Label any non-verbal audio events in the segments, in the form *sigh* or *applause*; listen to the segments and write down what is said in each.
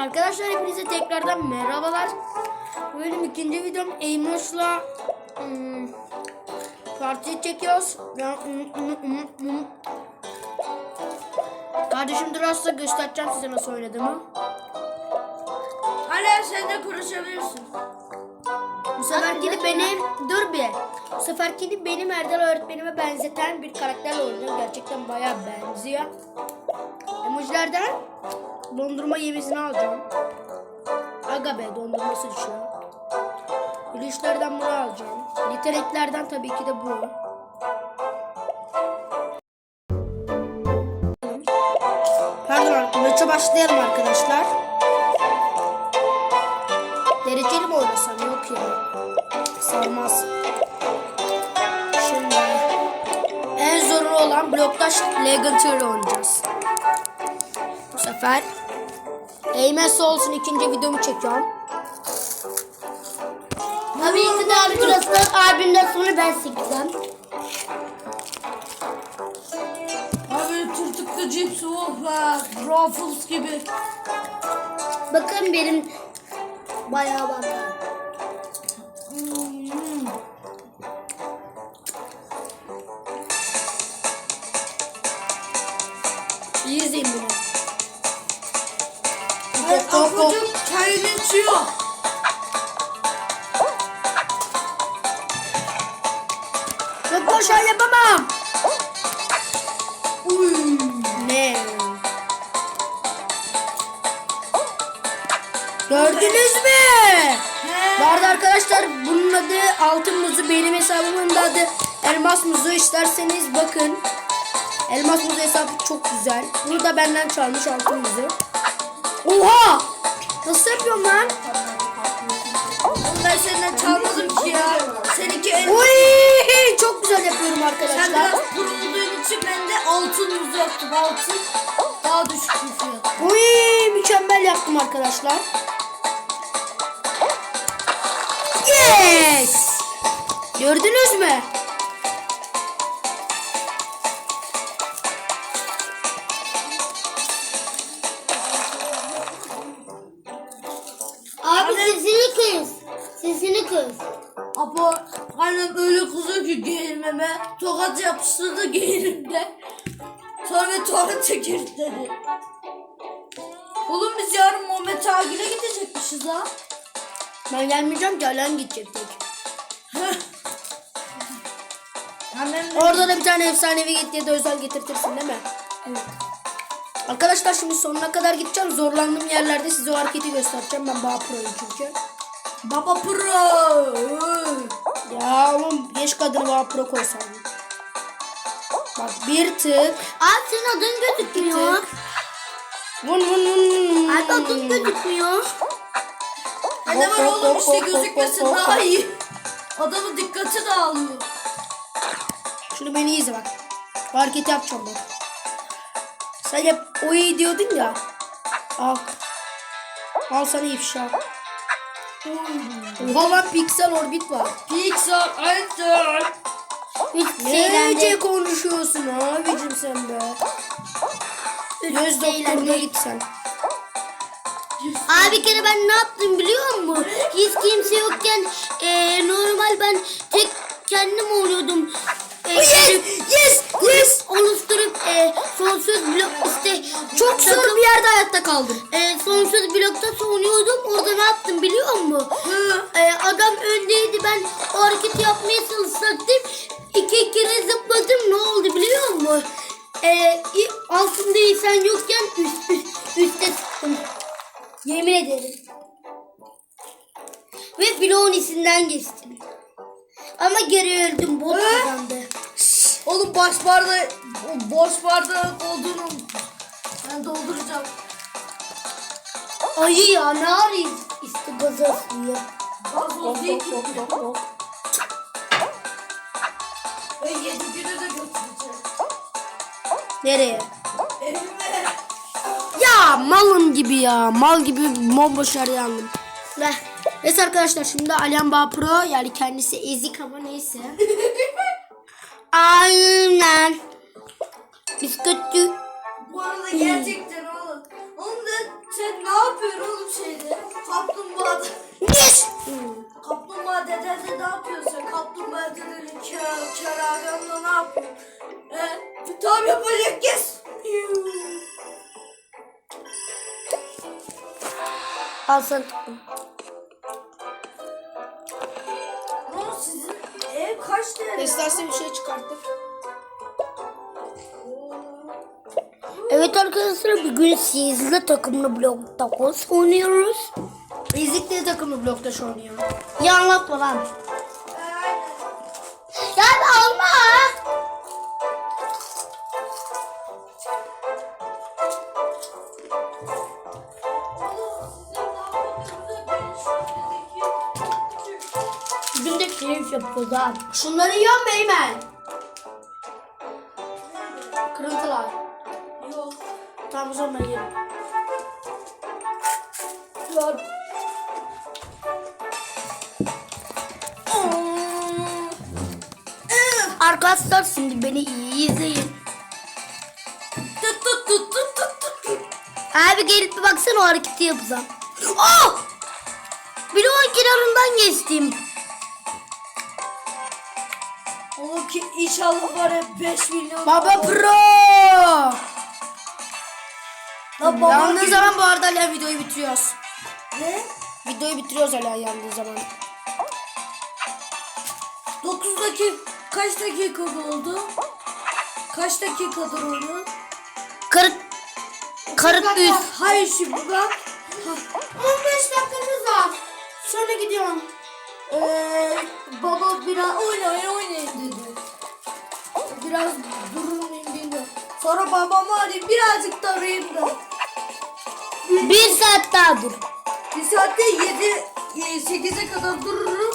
Arkadaşlar hepinize tekrardan merhabalar. Bu benim ikinci videom Eymoş'la hmm, parti çekiyoruz. Ben, hmm, hmm, hmm, hmm. Kardeşim durarsa göstereceğim size nasıl oynadığımı. Hala sen de konuşabilirsin. Bu seferkini benim, dur bir. Bu seferkini benim Erdal öğretmenime benzeten bir karakterle oynuyorum. Gerçekten bayağı benziyor. Emojilerden dondurma yemesini alacağım. Aga be dondurması düşüyor. Gülüşlerden bunu alacağım. Yeteneklerden tabii ki de bu. Pardon maça başlayalım arkadaşlar. Dereceli mi oynasam? Yok ya. Sarmaz. Şimdi en zoru olan bloktaş Legendary'le oynayacağız. Bu sefer Aim'e olsun ikinci videomu çekiyorum. Tabii ki de arkadaşlar albümden sonra ben sikeceğim. Abi tırtıklı cips oh be. Ruffles gibi. Bakın benim bayağı var. İyi izleyin bunu. Hop, hop, hop. Çayını içiyor. Çok boşa yapamam. Uy. Ne? Gördünüz mü? Bu arada arkadaşlar bunun adı altın muzu benim hesabımın adı elmas muzu isterseniz bakın. Elmas muzu hesabı çok güzel. Bunu da benden çalmış altın muzu. Oha! Nasıl yapıyorum lan? Ben senden çalmadım ki ya. Seninki en... Oy! Çok güzel yapıyorum Sen arkadaşlar. biraz pro olduğun için ben de altın muz yaptım. Altın daha düşük bir fiyat. Oy! Mükemmel yaptım arkadaşlar. Yes! Gördünüz mü? Kız. Sesini kız. Apo annem öyle kızıyor ki geğirmeme. Tokat yapıştırdı geğirimde. Sonra tuvalete girdi. Oğlum biz yarın Muhammed Agil'e gidecekmişiz ha. Ben gelmeyeceğim ki Alan gidecek tek. Annem Orada da bir tane efsanevi git diye de özel getirtirsin değil mi? Evet. Arkadaşlar şimdi sonuna kadar gideceğim. Zorlandığım yerlerde size o hareketi göstereceğim. Ben Bağ Pro'yum çünkü. Baba Pro. Ya oğlum geç kadını Bağ Pro koysaydım. Bak bir tık. Abi senin adın gözükmüyor. Vun vun vun vun. Abi adın gözükmüyor. Ne var oğlum işte gözükmesin daha iyi. Adamın dikkati dağılıyor. Şunu beni izle bak. Bu hareketi yapacağım bak. Sen hep o iyi diyordun ya. Al. Al sana ifşa. Oha lan piksel orbit var. Enter. Hiç Nece konuşuyorsun abicim sen be. Göz doktoruna git sen. Abi kere ben ne yaptım biliyor musun? Hiç kimse yokken eee, normal ben tek kendim oluyordum. Eee, Yes! Yes! Yes! oluşturup eee, sonsuz blok işte Çok zor bir yerde hayatta kaldım. Eee, sonsuz blokta sonuyordum. Orada ne yaptım biliyor musun? Eee, adam öndeydi ben o hareketi yapmaya çalışacaktım. İki kere zıpladım ne oldu biliyor musun? Eee altındaysan yokken üst, üst, üstte sıktım. Yemin ederim. Ve bloğun içinden geçtim. Ama geri öldüm. Bot kazandı. Oğlum baş bardağı, o boş bardak olduğunu ben dolduracağım. Ayı ya ne arayız? İşte gazoz diyor. Gazoz değil ki. Ve yedi günü de götüreceğim. Nereye? Evime. Ya malım gibi ya. Mal gibi bomboş yerde yandım. Ve Neyse arkadaşlar şimdi Alyan Bağ Pro yani kendisi ezik ama neyse. *laughs* aynen. Biz kötü. Bu arada gerçekten oğlum. Oğlum da sen ne yapıyor oğlum şeyde? Kaplumbağada. Yes. Kaplumbağa dedede ne yapıyorsa kaplumbağa dedenin kar, kararında ne yapıyor? E, tam yapacak kes. Al sen tıkla. Sizin ev kaç derece? İstersen bir şey çıkarttık. Evet arkadaşlar bugün sizle takımlı blok takoz oynuyoruz. Ezik de takımlı blokta şu oynuyor. Ya anlatma lan. De keyif yapıyoruz abi. Şunları yiyor mu Eymen? Kırıntılar. Yok. Tamam o zaman ben yerim. Yok. Arkadaşlar şimdi beni iyi izleyin. Tut tut tut tut tut tut. Abi gelip bir baksana o hareketi yapacağım. Oh! Bloğun kenarından geçtim. Oğlum ki inşallah var ya 5 milyon. Baba pro. Lan baba Yandığı gibi- zaman bu arada hala videoyu bitiriyoruz. Ne? Videoyu bitiriyoruz hala yandığı zaman. 9 dakika kaç dakika oldu? Kaç dakikadır oldu? Kırık kırık. Hayır şimdi bak. 15 dakikamız var. Sonra gidiyorum. Ee, baba biraz oynayın oynayın dedi. Biraz durur muyum bilmiyorum. Sonra babamı arayayım birazcık da arayayım da. Bir saat daha dur. Bir saatte 7 8'e kadar dururum.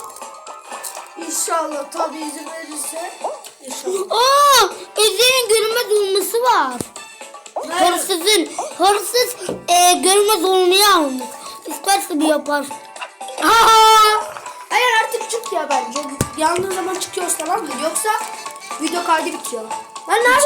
İnşallah tabii izin verirse. İnşallah. Aa, Eze'nin görünmez olması var. Hayır. Hırsızın, hırsız e, görünmez olmayı almış. İsterse bir yapar. Aa! Ya bence. Yandığı zaman çıkıyoruz tamam mı? Yoksa video kaydı bitiyor. Ben ne yapayım?